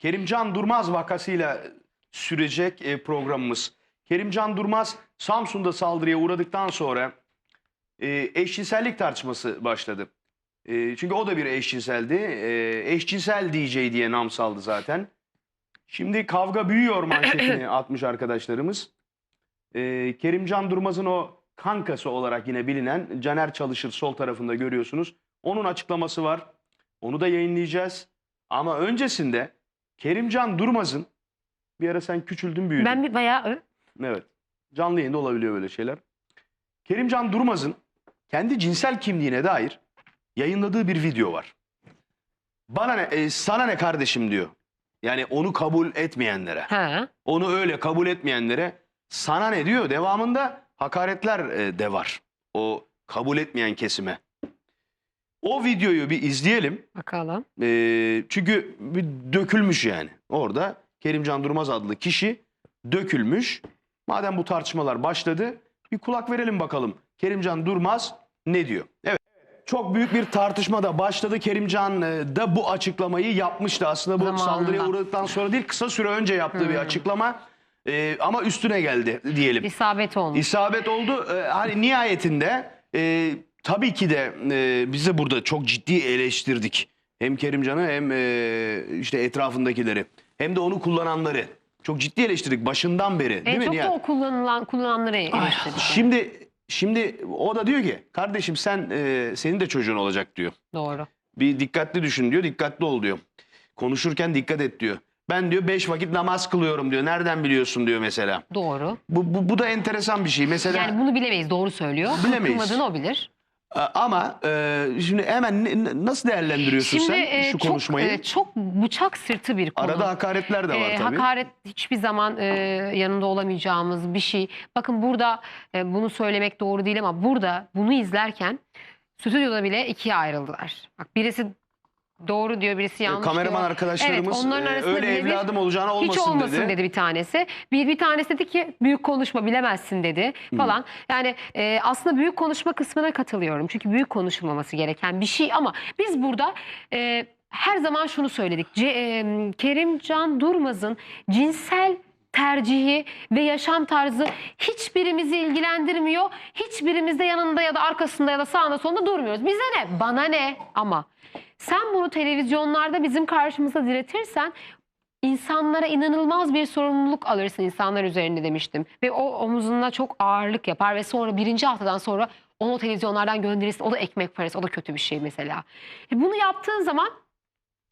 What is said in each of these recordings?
Kerimcan Durmaz vakasıyla sürecek e, programımız. Kerimcan Durmaz Samsun'da saldırıya uğradıktan sonra e, eşcinsellik tartışması başladı. E, çünkü o da bir eşcinseldi. E, eşcinsel DJ diye nam saldı zaten. Şimdi kavga büyüyor manşetini atmış arkadaşlarımız. E, Kerimcan Durmaz'ın o kankası olarak yine bilinen Caner Çalışır sol tarafında görüyorsunuz. Onun açıklaması var. Onu da yayınlayacağız. Ama öncesinde Kerimcan Durmaz'ın bir ara sen küçüldün büyüdün. Ben bir bayağı Evet. Canlı yayında olabiliyor böyle şeyler. Kerimcan Durmaz'ın kendi cinsel kimliğine dair yayınladığı bir video var. Bana ne, e, sana ne kardeşim diyor. Yani onu kabul etmeyenlere, ha. onu öyle kabul etmeyenlere sana ne diyor. Devamında hakaretler e, de var. O kabul etmeyen kesime. O videoyu bir izleyelim. Bakalım. Ee, çünkü bir dökülmüş yani. Orada Kerimcan Durmaz adlı kişi dökülmüş. Madem bu tartışmalar başladı bir kulak verelim bakalım. Kerimcan Durmaz ne diyor? Evet. Çok büyük bir tartışma da başladı. Kerimcan e, da bu açıklamayı yapmıştı. Aslında bu Zamanında. saldırıya uğradıktan sonra değil kısa süre önce yaptığı bir açıklama. Ee, ama üstüne geldi diyelim. İsabet olmuş. İsabet oldu. Ee, hani nihayetinde e, tabii ki de e, biz de burada çok ciddi eleştirdik. Hem Kerimcan'ı hem e, işte etrafındakileri hem de onu kullananları. Çok ciddi eleştirdik başından beri değil en mi çok Nihat? da o kullanılan, kullananları eleştirdik. Şimdi şimdi o da diyor ki kardeşim sen e, senin de çocuğun olacak diyor. Doğru. Bir dikkatli düşün diyor, dikkatli ol diyor. Konuşurken dikkat et diyor. Ben diyor beş vakit namaz kılıyorum diyor. Nereden biliyorsun diyor mesela. Doğru. Bu, bu, bu da enteresan bir şey. Mesela Yani bunu bilemeyiz. Doğru söylüyor. Bilemeyiz. Kılmadığını o bilir. A- Ama e, şimdi hemen ne- nasıl değerlendiriyorsun Şimdi sen e, şu çok, konuşmayı? e, çok bıçak sırtı bir konu. Arada hakaretler de var E, tabii. hakaret hiçbir zaman e, yanında olamayacağımız bir şey. Bakın burada e, bunu söylemek doğru değil ama burada bunu izlerken stüdyoda bile ikiye ayrıldılar. Bak birisi doğru diyor, birisi yanlış Kameraman diyor. arkadaşlarımız Evet, onların e, arasında öyle bile bir- evladım olacağına olmasın, Hiç olmasın dedi. dedi. bir tanesi. Bir, bir tanesi dedi ki büyük konuşma bilemezsin dedi falan. Yani e, aslında büyük konuşma kısmına katılıyorum. Çünkü büyük konuşulmaması gereken bir şey ama biz burada e, her zaman şunu söyledik. Ce, e, Kerimcan Durmaz'ın cinsel tercihi ve yaşam tarzı hiçbirimizi ilgilendirmiyor. Hiçbirimiz de yanında ya da arkasında ya da sağında solunda durmuyoruz. Bize ne? Bana ne? Ama sen bunu televizyonlarda bizim karşımıza diretirsen insanlara inanılmaz bir sorumluluk alırsın insanlar üzerinde demiştim. Ve o omuzuna çok ağırlık yapar ve sonra birinci haftadan sonra onu televizyonlardan gönderirsin. O da ekmek parası, o da kötü bir şey mesela. E bunu yaptığın zaman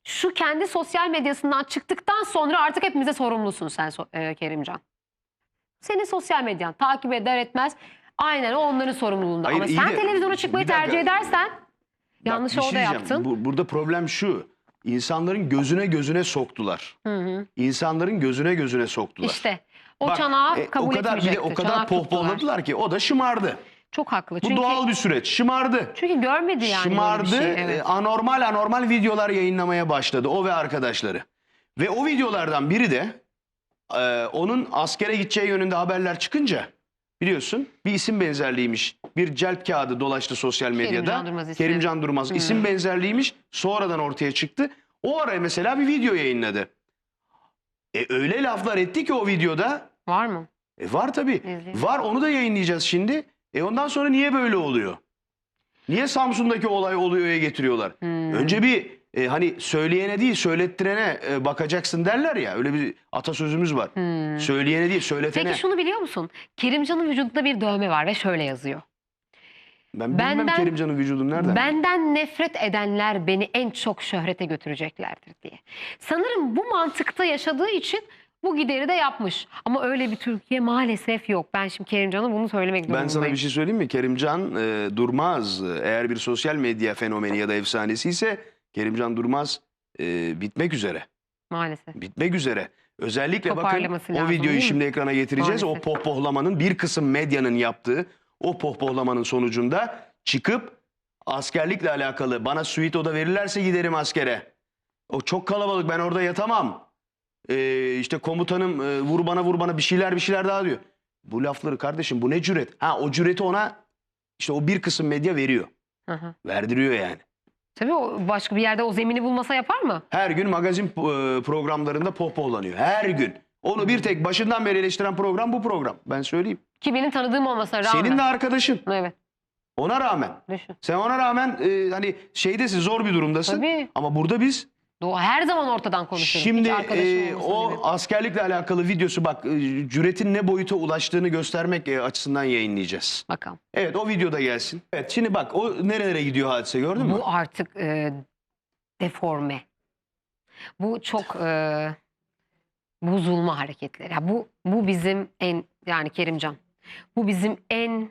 şu kendi sosyal medyasından çıktıktan sonra artık hepimize sorumlusun sen e, Kerimcan. Senin sosyal medyan takip eder etmez aynen o onların sorumluluğunda. Hayır, Ama sen de- televizyona çıkmayı tercih edersen Bak, yanlışı bir şey orada diyeceğim. yaptın. Bu- burada problem şu. İnsanların gözüne gözüne soktular. Hı hı. İnsanların gözüne gözüne soktular. İşte o Bak, çanağı e, kabul o kadar bir de o kadar Çanak tuttular. pohpohladılar ki o da şımardı. Çok haklı. Bu Çünkü, doğal bir süreç. Şımardı. çünkü görmedi yani böyle şımardı. bir şey. Evet. e, Anormal anormal videolar yayınlamaya başladı o ve arkadaşları. Ve o videolardan biri de e, onun askere gideceği yönünde haberler çıkınca biliyorsun bir isim benzerliğiymiş. Bir celp kağıdı dolaştı sosyal medyada. Kerimcan Durmaz ismi. Kerimcan Durmaz isim benzerliğiymiş. Sonradan ortaya çıktı. O ara mesela bir video yayınladı. E öyle laflar etti ki o videoda Var mı? e var tabii. İzleyelim. Var onu da yayınlayacağız şimdi. E ondan sonra niye böyle oluyor? Niye Samsun'daki olay oluyor'ya getiriyorlar? Hmm. Önce bir e, hani söyleyene değil söylettirene e, bakacaksın derler ya. Öyle bir atasözümüz var. Hmm. Söyleyene değil söyletene. Peki şunu biliyor musun? Kerimcan'ın vücudunda bir dövme var ve şöyle yazıyor. ben bilmem benden- Kerimcan'ın vücudunu nereden? Benden nefret edenler beni en çok şöhrete götüreceklerdir diye. Sanırım bu mantıkta yaşadığı için bu gideri de yapmış. Ama öyle bir Türkiye maalesef yok. Ben şimdi Kerimcan'a bunu söylemek Ben durumundayım. sana bir şey söyleyeyim mi? Kerimcan e, Durmaz eğer bir sosyal medya fenomeni ya da efsanesi ise Kerimcan Durmaz e, bitmek üzere. Maalesef. bitmek üzere. Özellikle bakın o videoyu şimdi ekrana getireceğiz. Maalesef. O pohpohlamanın bir kısım medyanın yaptığı o pohpohlamanın sonucunda çıkıp askerlikle alakalı bana suite oda verirlerse giderim askere. O çok kalabalık ben orada yatamam. Ee, işte komutanım e, vur bana vur bana bir şeyler bir şeyler daha diyor. Bu lafları kardeşim bu ne cüret? Ha o cüreti ona işte o bir kısım medya veriyor. Hı hı. Verdiriyor yani. Tabii o başka bir yerde o zemini bulmasa yapar mı? Her gün magazin e, programlarında pohpohlanıyor. Her gün. Onu bir tek başından beri eleştiren program bu program. Ben söyleyeyim. Ki benim tanıdığım olmasına rağmen. Senin de arkadaşın. Evet. Ona rağmen. Düşün. Sen ona rağmen e, hani şeydesin zor bir durumdasın. Tabii. Ama burada biz Doğu her zaman ortadan konuşurum. Şimdi e, o dedim. askerlikle alakalı videosu bak e, cüretin ne boyuta ulaştığını göstermek e, açısından yayınlayacağız. Bakalım. Evet o videoda gelsin. Evet şimdi bak o nerelere gidiyor hadise gördün mü? Bu artık e, deforme. Bu çok e, bozulma hareketleri. Ya bu bu bizim en yani Kerimcan. Bu bizim en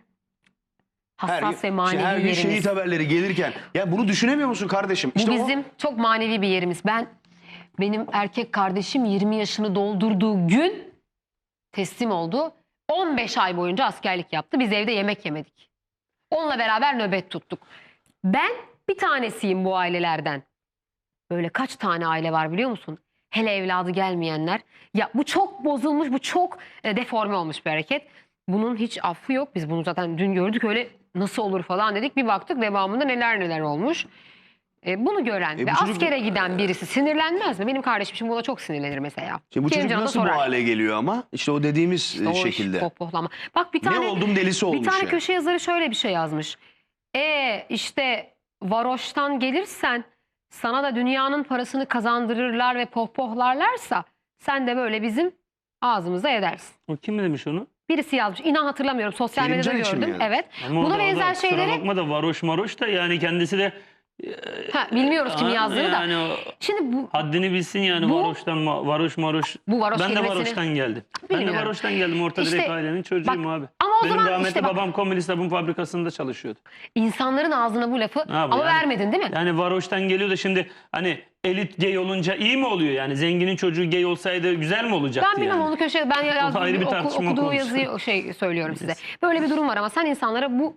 hassas ve manevi şey, her gün yerimiz. şehit haberleri gelirken ya bunu düşünemiyor musun kardeşim? Bu İşte o- bizim çok manevi bir yerimiz. Ben benim erkek kardeşim 20 yaşını doldurduğu gün teslim oldu. 15 ay boyunca askerlik yaptı. Biz evde yemek yemedik. Onunla beraber nöbet tuttuk. Ben bir tanesiyim bu ailelerden. Böyle kaç tane aile var biliyor musun? Hele evladı gelmeyenler. Ya bu çok bozulmuş, bu çok e, deforme olmuş bir hareket. Bunun hiç affı yok. Biz bunu zaten dün gördük öyle nasıl olur falan dedik. Bir baktık devamında neler neler olmuş. E, bunu gören E, ve bu çocuk- askere giden birisi sinirlenmez mi? Benim kardeşim şimdi buna çok sinirlenir mesela. Şimdi bu çocuk Kerimcan'a da nasıl bu sorar. hale geliyor ama? İşte o dediğimiz İşte e, o iş, şekilde. pohpohlama. Bak bir tane ne oldum delisi olmuş bir tane yani. köşe yazarı şöyle bir şey yazmış. E işte varoştan gelirsen sana da dünyanın parasını kazandırırlar ve pohpohlarlarsa sen de böyle bizim ağzımıza edersin. O kim demiş onu? Birisi yazmış. İnan hatırlamıyorum. Sosyal medyada için mi gördüm. yani? Evet. Ama Buna o da- o da benzer kusura şeyleri bakma da varoş maroş da yani kendisi de ha, bilmiyoruz kim yazdığını da. yani o Şimdi bu haddini bilsin yani Bu- varoştan ma- varoş maroş. bu varoş ben de kelimesini- varoştan geldim. Ben de Bilmiyorum. varoştan geldim. Orta İşte direkt ailenin çocuğuyum bak, abi. O Benim zaman rahmetli işte bak- babam komünist sabun fabrikasında çalışıyordu. insanların ağzına bu lafı Ne ama yani? vermedin değil mi? Yani varoştan geliyor da şimdi hani elit gay olunca iyi mi oluyor? Yani zenginin çocuğu gay olsaydı güzel mi olacaktı Ben bilmem yani? onu köşede ben yazdım, ayrı bir oku- tartışma okuduğu konusu. yazıyı şey söylüyorum size. Böyle bir durum var ama sen insanlara bu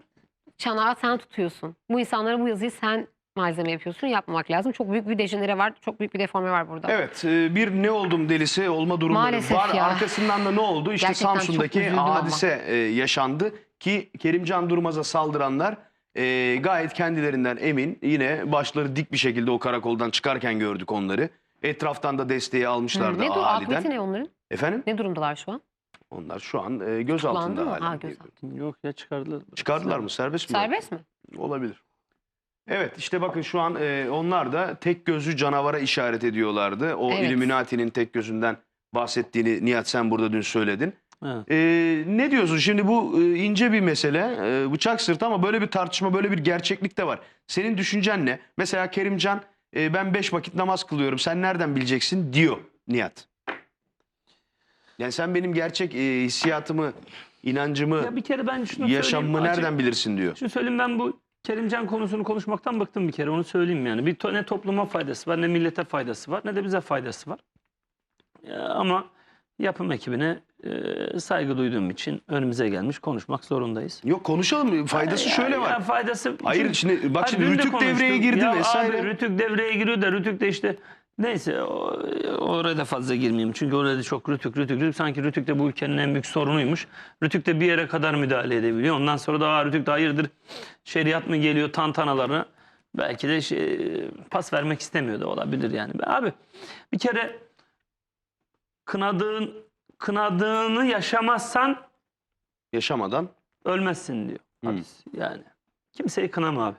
çanağı sen tutuyorsun. Bu insanlara bu yazıyı sen malzeme yapıyorsun. Yapmamak lazım. Çok büyük bir dejenere var. Çok büyük bir deforme var burada. Evet e, bir ne oldum delisi olma durumları Maalesef var. ya. Arkasından da ne oldu? İşte Gerçekten çok Samsun'daki üzüldüm ama. hadise e, yaşandı ki Kerimcan Durmaz'a saldıranlar e, gayet kendilerinden emin. Yine başları dik bir şekilde o karakoldan çıkarken gördük onları. Etraftan da desteği Hı, almışlardı ne dur ahaliden. akıbeti ne onların? Efendim? Ne durumdalar şu an? Onlar şu an e, gözaltında Tutuklandı mı? hala. Ha, gözaltı. Yok ya çıkardılar. Çıkardılar mı? Serbest mi? Serbest mi? Olabilir. Evet işte bakın şu an e, onlar da tek gözlü canavara işaret ediyorlardı. O Evet. Illuminati'nin tek gözünden bahsettiğini Nihat sen burada dün söyledin. Evet. E, ne diyorsun şimdi bu e, ince bir mesele e, bıçak sırtı ama böyle bir tartışma böyle bir gerçeklik de var. Senin düşüncen ne? Mesela Kerimcan e, ben beş vakit namaz kılıyorum sen nereden bileceksin diyor Nihat. Yani sen benim gerçek e, hissiyatımı, inancımı, Ya bir kere ben şunu söyleyeyim. yaşamımı açık- nereden bilirsin diyor. Şunu söyleyeyim ben bu Kerimcan konusunu konuşmaktan bıktım bir kere onu söyleyeyim yani. Bir to- ne topluma faydası var ne millete faydası var ne de bize faydası var. Ya ama yapım ekibine e, saygı duyduğum için önümüze gelmiş konuşmak zorundayız. Yok konuşalım faydası Ya- şöyle ya var. faydası Hayır şimdi bak şimdi de Rütük konuştuk. devreye girdi ya vesaire. Abi Rütük devreye giriyor da Rütük de işte neyse o, oraya da fazla girmeyeyim. Çünkü orada da çok Rütük Rütük Rütük sanki Rütük de bu ülkenin en büyük sorunuymuş. Rütük de bir yere kadar müdahale edebiliyor. Ondan sonra da "Aa, Rütük de hayırdır şeriat mı geliyor tantanalarına belki de şey, pas vermek istemiyor da olabilir yani. Abi bir kere kınadığın kınadığını yaşamazsan Yaşamadan. ölmezsin diyor. Hmm. hadis. Yani kimseyi kınama abi.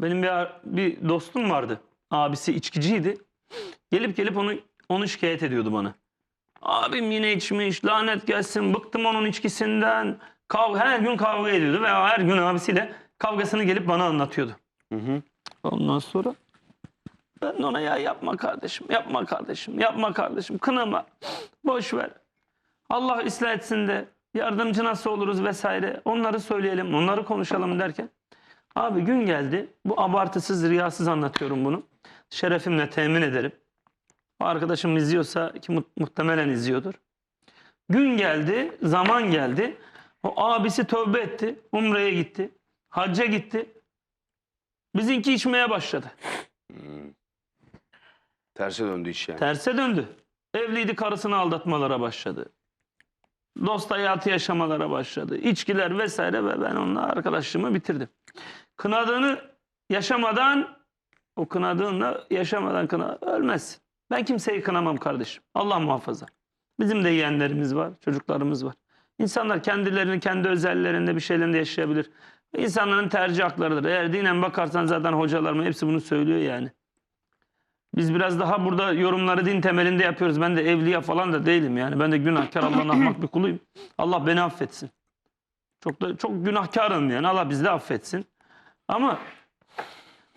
Benim bir bir dostum vardı. Abisi içkiciydi. Gelip gelip onu onu şikayet ediyordu bana. Abim yine içmiş, lanet gelsin, bıktım onun içkisinden. Kavga, her gün kavga ediyordu ve her gün abisiyle kavgasını gelip bana anlatıyordu. Hı hı. Ondan sonra ben de ona ya yapma kardeşim, yapma kardeşim, yapma kardeşim, kınama, boş ver. Allah ıslah etsin de yardımcı nasıl oluruz vesaire onları söyleyelim, onları konuşalım derken. Abi gün geldi, bu abartısız, riyasız anlatıyorum bunu. Şerefimle temin ederim. O arkadaşım izliyorsa ki mu- muhtemelen izliyordur. Gün geldi, zaman geldi. O abisi tövbe etti, umreye gitti, hacca gitti. Bizimki içmeye başladı. Terse döndü iş yani. Terse döndü. Evliydi karısını aldatmalara başladı. Dost hayatı yaşamalara başladı. İçkiler vesaire ve ben onunla arkadaşlığımı bitirdim. Kınadığını yaşamadan o kınadığınla yaşamadan kına ölmezsin. Ben kimseyi kınamam kardeşim. Allah muhafaza. Bizim de yeğenlerimiz var, çocuklarımız var. İnsanlar kendilerini kendi özellerinde bir şeylerinde yaşayabilir. İnsanların tercih haklarıdır. Eğer dinen bakarsan zaten hocalarım hepsi bunu söylüyor yani. Biz biraz daha burada yorumları din temelinde yapıyoruz. Ben de evliya falan da değilim yani. Ben de günahkar Allah'ın ahmak bir kuluyum. Allah beni affetsin. Çok da çok günahkarım yani. Allah bizi de affetsin. Ama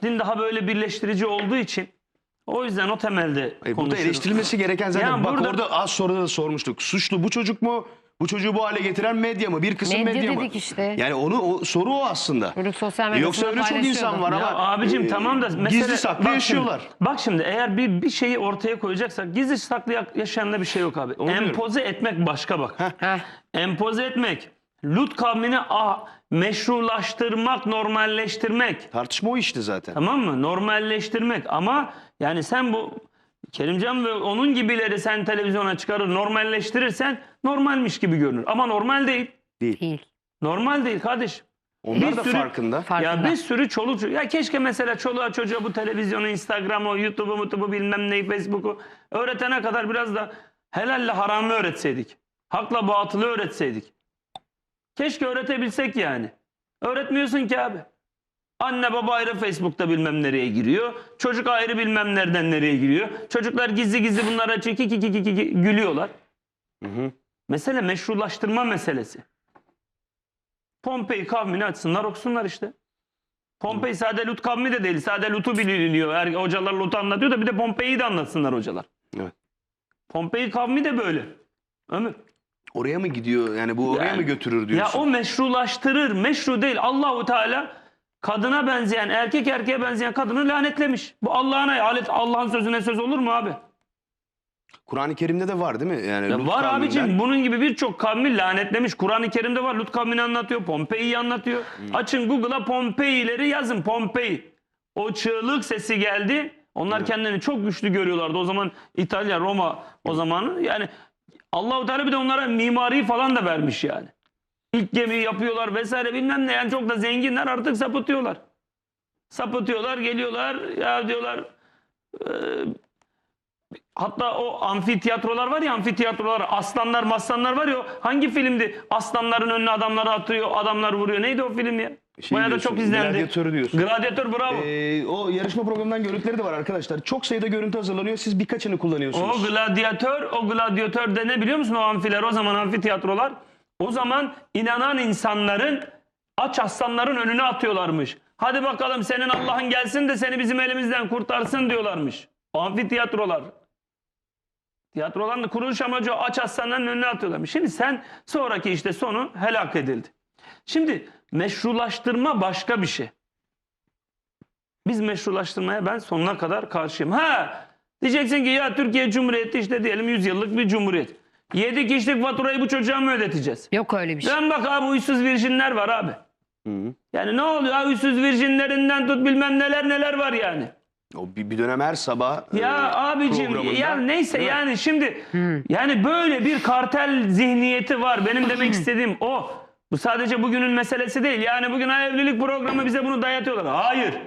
din daha böyle birleştirici olduğu için o yüzden o temelde Hayır, burada eleştirilmesi gereken zaten Ya bak burada- orada az sonra da sormuştuk. Suçlu bu çocuk mu? Bu çocuğu bu hale getiren medya mı? Bir kısım Medya medya, mı? dedik işte. Yani onu o, soru o aslında. Sosyal medyasında Yoksa öyle çok insan var Ya ama abicim e, tamam da mesele, gizli saklı bak yaşıyorlar. Şimdi, bak şimdi eğer bir bir şeyi ortaya koyacaksak gizli saklı ya- yaşayanla bir şey yok abi. Onu diyorum. Empoze etmek başka bak. Heh. Empoze etmek, Lut kavmini ah, meşrulaştırmak, normalleştirmek. Tartışma o işte zaten. Tamam mı? Normalleştirmek ama yani sen bu Kerimcan ve onun gibileri sen televizyona çıkarır normalleştirirsen normalmiş gibi görünür. Ama normal değil. Değil. Normal değil kardeşim. Onlar bir da sürü- farkında. Ya bir sürü çoluk Ya keşke mesela çoluğa çocuğa bu televizyonu, Instagram'ı, YouTube'u, YouTube'u bilmem neyi, Facebook'u öğretene kadar biraz da helalle haramı öğretseydik. Hakla batılı öğretseydik. Keşke öğretebilsek yani. Öğretmiyorsun ki abi. Anne baba ayrı Facebook'ta bilmem nereye giriyor. Çocuk ayrı bilmem nereden nereye giriyor. Çocuklar gizli gizli bunlara çeki ki ki ki gülüyorlar. Hı hı. Mesele meşrulaştırma meselesi. Pompei kavmini açsınlar okusunlar işte. Pompei sade Lut kavmi de değil. Sade Lut'u biliniyor. Her, hocalar Lut'u anlatıyor da bir de Pompei'yi de anlatsınlar hocalar. Evet. Pompei kavmi de böyle. Ömür. Oraya mı gidiyor? Yani bu oraya Yani- mı götürür Ya diyorsun? o meşrulaştırır. Meşru değil. Allahu Teala kadına benzeyen, erkek erkeğe benzeyen kadını lanetlemiş. Bu Allah'ın alet Allah'ın sözüne söz olur mu abi? Kur'an-ı Kerim'de de var değil mi? Yani Ya Lut var kavminden- abicim bunun gibi birçok kavmi lanetlemiş. Kur'an-ı Kerim'de var. Lut kavmini anlatıyor. Pompei'yi anlatıyor. Açın Google'a Pompei'leri yazın. Pompei. O çığlık sesi geldi. Onlar kendilerini çok güçlü görüyorlardı. O zaman İtalya, Roma o zaman yani Allahu Teala bir de onlara mimari falan da vermiş yani. İlk gemiyi yapıyorlar vesaire bilmem ne. Yani çok da zenginler artık sapıtıyorlar. Sapıtıyorlar, geliyorlar. Ya diyorlar e, Hatta o amfiteyatrolar var ya amfiteyatrolar aslanlar maslanlar var ya hangi filmdi? Aslanların önüne adamları atıyor adamlar vuruyor. Neydi o film ya? Şey Bayağı da diyorsun, çok izlendi. Gladyatörü diyorsun. Gladyatör bravo. Ee, o yarışma programından görüntüleri de var arkadaşlar. Çok sayıda görüntü hazırlanıyor. Siz birkaçını o kullanıyorsunuz. gladyatör, o gladyatör de ne biliyor musun o amfiler o zaman amfiteyatrolar? O zaman inanan insanların aç aslanların önüne atıyorlarmış. Hadi bakalım senin Allah'ın gelsin de seni bizim elimizden kurtarsın diyorlarmış. O amfiteyatrolar. Tiyatroların kuruluş amacı o aç aslanların önüne atıyorlarmış. Şimdi sen sonraki işte sonu helak edildi. Şimdi meşrulaştırma başka bir şey. Biz meşrulaştırmaya ben sonuna kadar karşıyım. Ha diyeceksin ki ya Türkiye Cumhuriyeti işte diyelim 100 yıllık bir cumhuriyet. 7 kişilik faturayı bu çocuğa mı ödeteceğiz? Yok öyle bir şey. Lan bak abi uysuz virjinler var abi. Hı. Yani ne oluyor? Ha, uysuz virjinlerinden tut bilmem neler neler var yani. O bir, bir dönem her sabah Ya e, abicim programında- ya neyse yani şimdi yani böyle bir kartel zihniyeti var. Benim demek istediğim o. Bu sadece bugünün meselesi değil. Yani bugün evlilik programı bize bunu dayatıyorlar. Hayır.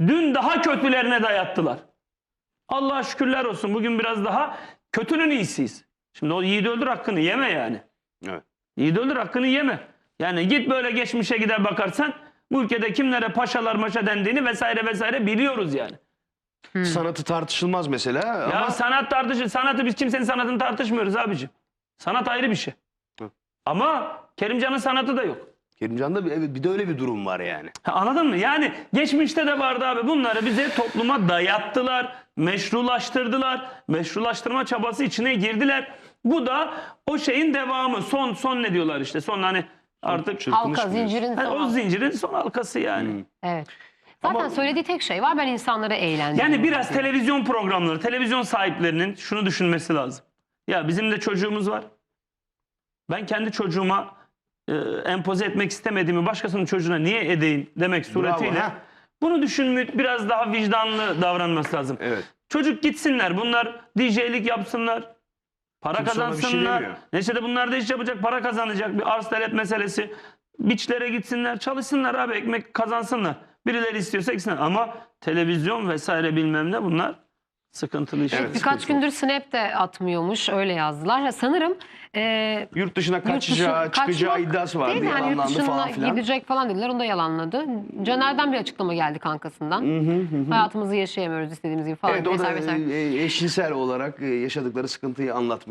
Dün daha kötülerine dayattılar. Allah'a şükürler olsun. Bugün biraz daha kötünün iyisiyiz. Şimdi o yiğit öldür hakkını yeme yani. Evet. Yiğit öldür hakkını yeme. Yani git böyle geçmişe gider bakarsan bu ülkede kimlere paşalar maşa dendiğini vesaire vesaire biliyoruz yani. Sanatı tartışılmaz mesela Ya ama sanat tartışır. Sanatı biz kimsenin sanatını tartışmıyoruz abicim. Sanat ayrı bir şey. Hı. Ama Kerimcan'ın sanatı da yok. Kerimcan'da bir, evet, bir de öyle bir durum var yani. Ha, anladın mı? Yani geçmişte de vardı abi. Bunları bize topluma dayattılar. Meşrulaştırdılar. Meşrulaştırma çabası içine girdiler. Bu da o şeyin devamı. Son son ne diyorlar işte. Son hani artık Halka zincirin hani o zincirin son halkası yani. Evet. Zaten Ama- söylediği tek şey var ben insanları eğlendiriyorum. Yani biraz televizyon programları, televizyon sahiplerinin şunu düşünmesi lazım. Ya bizim de çocuğumuz var. Ben kendi çocuğuma e, empoze etmek istemediğimi başkasının çocuğuna niye edeyim demek suretiyle ha. bunu düşünmek biraz daha vicdanlı davranması lazım. Evet. Çocuk gitsinler bunlar DJ'lik yapsınlar. Para Kimse ona bir şey kazansınlar. demiyor. Neşede bunlar da iş yapacak para kazanacak bir arz talep meselesi. Biçlere gitsinler çalışsınlar abi ekmek kazansınlar. Birileri istiyorsa gitsin. Ama televizyon vesaire bilmem ne bunlar sıkıntılı işler. Evet. Birkaç sıkıntı gündür Snap de atmıyormuş öyle yazdılar. Sanırım e, Yurt dışına yurt kaçacağı, dışı- çıkacağı iddiası vardı. değil de hani yurt dışına falan filan. gidecek falan dediler. Onu da yalanladı. Caner'den bir açıklama geldi kankasından. Hayatımızı yaşayamıyoruz istediğimiz gibi falan Evet o da vesaire vesaire. e, eşcinsel olarak e, yaşadıkları sıkıntıyı anlatmıştı.